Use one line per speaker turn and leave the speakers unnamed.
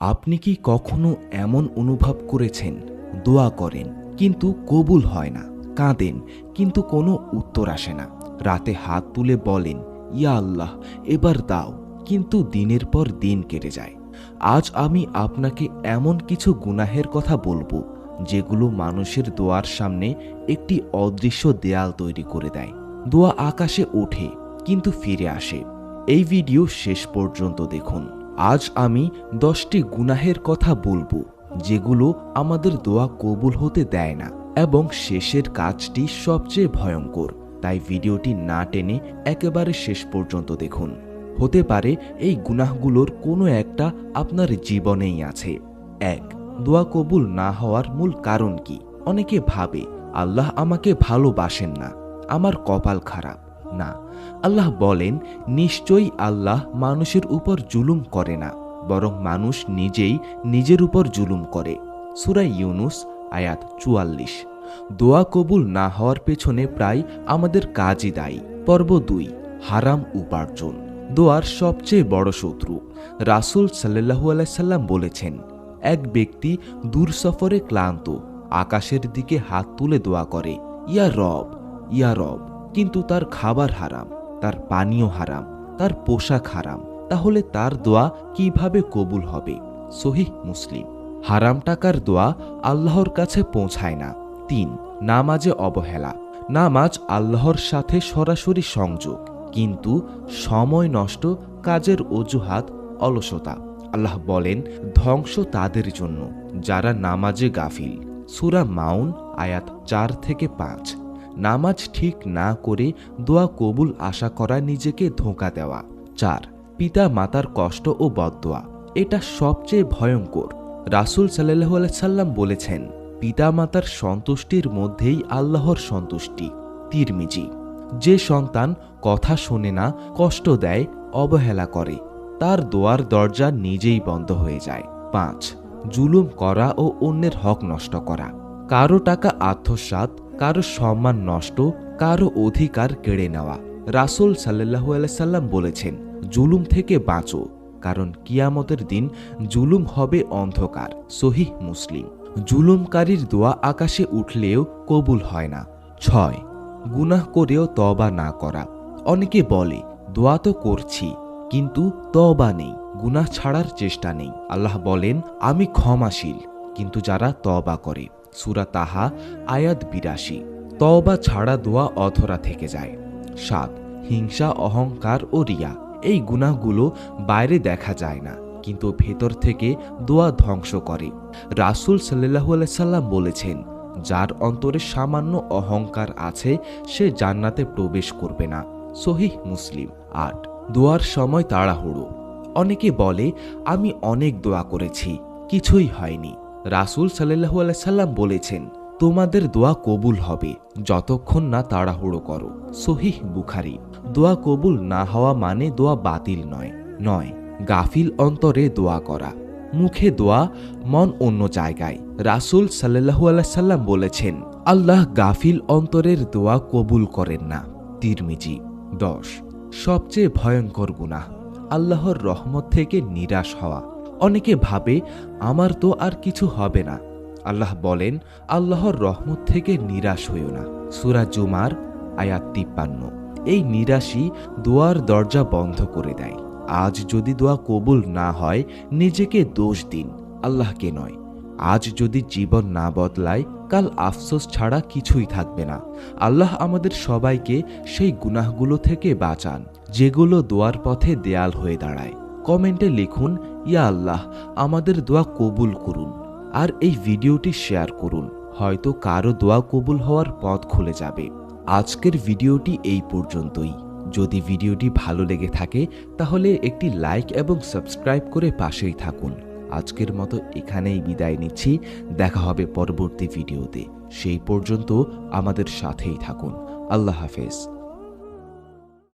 আপনি কি কখনো এমন অনুভব করেছেন? দোয়া করেন, কিন্তু কবুল হয় না, কাঁদেন, কিন্তু কোনো উত্তর আসে না। রাতে হাত তুলে বলেন, ইয়া আল্লাহ, এবার দাও। কিন্তু দিনের পর দিন কেটে যায়। আজ আমি আপনাকে এমন কিছু গুনাহের কথা বলব, যেগুলো মানুষের দোয়ার সামনে একটি অদৃশ্য দেয়াল তৈরি করে দেয়। দোয়া আকাশে ওঠে, কিন্তু ফিরে আসে। এই ভিডিও শেষ পর্যন্ত দেখুন। আজ আমি দশটি গুনাহের কথা বলব, যেগুলো আমাদের দোয়া কবুল হতে দেয় না, এবং শেষের কাজটি সবচেয়ে ভয়ঙ্কর। তাই ভিডিওটি না টেনে একেবারে শেষ পর্যন্ত দেখুন। হতে পারে এই গুনাহগুলোর কোনো একটা আপনার জীবনেই আছে। এক, দোয়া কবুল না হওয়ার মূল কারণ কি? অনেকে ভাবে, আল্লাহ আমাকে ভালোবাসেন না, আমার কপাল খারাপ। না। আল্লাহ বলেন, নিশ্চয়ই আল্লাহ মানুষের উপর জুলুম করে না, বরং মানুষ নিজেই নিজের উপর জুলুম করে। সুরাই ইউনুস, আয়াত চুয়াল্লিশ। দোয়া কবুল না হওয়ার পেছনে প্রায় আমাদের কাজই দায়ী। পর্ব দুই, হারাম উপার্জন। দোয়ার সবচেয়ে বড় শত্রু। রাসুল সাল্লাহু আলাইসাল্লাম বলেছেন, এক ব্যক্তি দূর সফরে ক্লান্ত, আকাশের দিকে হাত তুলে দোয়া করে, ইয়া রব ইয়া রব। কিন্তু তার খাবার হারাম, তার পানীয় হারাম, তার পোশাক হারাম। তাহলে তার দোয়া কীভাবে কবুল হবে? সহিহ মুসলিম। হারাম টাকার দোয়া আল্লাহর কাছে পৌঁছায় না। তিন, নামাজে অবহেলা। নামাজ আল্লাহর সাথে সরাসরি সংযোগ, কিন্তু সময় নষ্ট, কাজের অজুহাত, অলসতা। আল্লাহ বলেন, ধ্বংস তাদের জন্য, যারা নামাজে গাফিল। সুরা মাউন, আয়াত চার থেকে পাঁচ। নামাজ ঠিক না করে দোয়া কবুল আশা করা নিজেকে ধোঁকা দেওয়া। চার, পিতা মাতার কষ্ট ও বদোয়া এটা সবচেয়ে ভয়ঙ্কর। রাসুল সাল্লাহ সাল্লাম বলেছেন, পিতা মাতার সন্তুষ্টির মধ্যেই আল্লাহর সন্তুষ্টি। তিরমিজি, যে সন্তান কথা শোনে না, কষ্ট দেয়, অবহেলা করে, তার দোয়ার দরজা নিজেই বন্ধ হয়ে যায়। পাঁচ, জুলুম করা ও অন্যের হক নষ্ট করা। কারও টাকা আত্মসাত কারও সম্মান নষ্ট, কারও অধিকার কেড়ে নেওয়া। রাসুল সাল্লাহু সাল্লাম বলেছেন, জুলুম থেকে বাঁচো, কারণ কিয়ামতের দিন জুলুম হবে অন্ধকার। সহিহ মুসলিম। জুলুমকারীর দোয়া আকাশে উঠলেও কবুল হয় না। ছয়, গুনাহ করেও তবা না করা। অনেকে বলে, দোয়া তো করছি, কিন্তু তবা নেই, গুনাহ ছাড়ার চেষ্টা নেই। আল্লাহ বলেন, আমি ক্ষমাশীল, কিন্তু যারা তবা করে সুরা তাহা, আয়াত বিরাশি। তবা ছাড়া দোয়া অধরা থেকে যায়। সাত, হিংসা, অহংকার ও রিয়া। এই গুনাহগুলো বাইরে দেখা যায় না, কিন্তু ভেতর থেকে দোয়া ধ্বংস করে। রাসুল সাল্লাহু সাল্লাম বলেছেন, যার অন্তরে সামান্য অহংকার আছে, সে জান্নাতে প্রবেশ করবে না। সহিহ মুসলিম। আট, দোয়ার সময় তাড়াহুড়ো। অনেকে বলে, আমি অনেক দোয়া করেছি, কিছুই হয়নি। রাসুল সাল্লাহু সাল্লাম বলেছেন, তোমাদের দোয়া কবুল হবে, যতক্ষণ না তাড়াহুড়ো করো। সহিহ বুখারি। দোয়া কবুল না হওয়া মানে দোয়া বাতিল নয় নয়, গাফিল অন্তরে দোয়া করা। মুখে দোয়া, মন অন্য জায়গায়। রাসুল সাল্লাহু সাল্লাম বলেছেন, আল্লাহ গাফিল অন্তরের দোয়া কবুল করেন না। তিরমিজি, দশ, সবচেয়ে ভয়ঙ্কর গুনাহ, আল্লাহর রহমত থেকে নিরাশ হওয়া। অনেকে ভাবে, আমার তো আর কিছু হবে না। আল্লাহ বলেন, আল্লাহর রহমত থেকে নিরাশ হইও না। সুরা জুমার আয়াত তিপ্পান্ন। এই নিরাশই দোয়ার দরজা বন্ধ করে দেয়। আজ যদি দোয়া কবুল না হয়, নিজেকে দোষ দিন, আল্লাহকে নয়। আজ যদি জীবন না বদলায়, কাল আফসোস ছাড়া কিছুই থাকবে না। আল্লাহ আমাদের সবাইকে সেই গুনাহগুলো থেকে বাঁচান, যেগুলো দোয়ার পথে দেয়াল হয়ে দাঁড়ায়। কমেন্টে লিখুন, ইয়া আল্লাহ, আমাদের দোয়া কবুল করুন আর এই ভিডিওটি শেয়ার করুন। হয়তো কারও দোয়া কবুল হওয়ার পথ খুলে যাবে। আজকের ভিডিওটি এই পর্যন্তই। যদি ভিডিওটি ভালো লেগে থাকে, তাহলে একটি লাইক এবং সাবস্ক্রাইব করে পাশেই থাকুন। আজকের মতো এখানেই বিদায় নিচ্ছি। দেখা হবে পরবর্তী ভিডিওতে। সেই পর্যন্ত আমাদের সাথেই থাকুন। আল্লাহ হাফেজ।